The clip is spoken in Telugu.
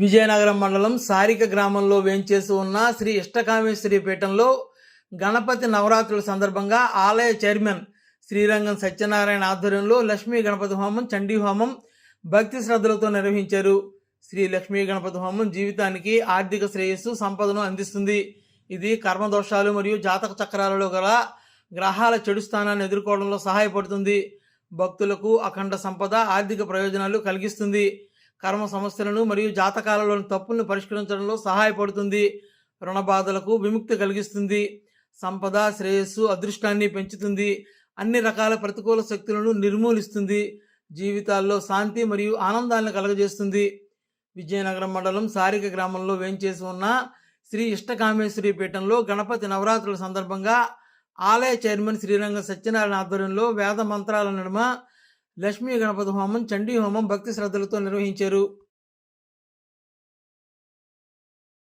విజయనగరం మండలం సారిక గ్రామంలో వేంచేసి ఉన్న శ్రీ ఇష్టకామేశ్వరి పీఠంలో గణపతి నవరాత్రుల సందర్భంగా ఆలయ చైర్మన్ శ్రీరంగం సత్యనారాయణ ఆధ్వర్యంలో లక్ష్మీ గణపతి హోమం చండీ హోమం భక్తి శ్రద్ధలతో నిర్వహించారు. శ్రీ లక్ష్మీ గణపతి హోమం జీవితానికి ఆర్థిక శ్రేయస్సు సంపదను అందిస్తుంది. ఇది కర్మదోషాలు మరియు జాతక చక్రాలలో గల గ్రహాల చెడు స్థానాన్ని ఎదుర్కోవడంలో సహాయపడుతుంది. భక్తులకు అఖండ సంపద ఆర్థిక ప్రయోజనాలు కలిగిస్తుంది. కర్మ సమస్యలను మరియు జాతకాలలోని తప్పులను పరిష్కరించడంలో సహాయపడుతుంది. రుణ బాధలకు విముక్తి కలిగిస్తుంది. సంపద శ్రేయస్సు అదృష్టాన్ని పెంచుతుంది. అన్ని రకాల ప్రతికూల శక్తులను నిర్మూలిస్తుంది. జీవితాల్లో శాంతి మరియు ఆనందాన్ని కలుగజేస్తుంది. విజయనగరం మండలం సారిక గ్రామంలో వేంచేసి ఉన్న శ్రీ ఇష్టకామేశ్వరి పీఠంలో గణపతి నవరాత్రుల సందర్భంగా ఆలయ చైర్మన్ శ్రీరంగ సత్యనారాయణ ఆధ్వర్యంలో వేద మంత్రాల నడుమ లక్ష్మీ గణపతి హోమం చండీ హోమం భక్తి శ్రద్ధలతో నిర్వహించారు.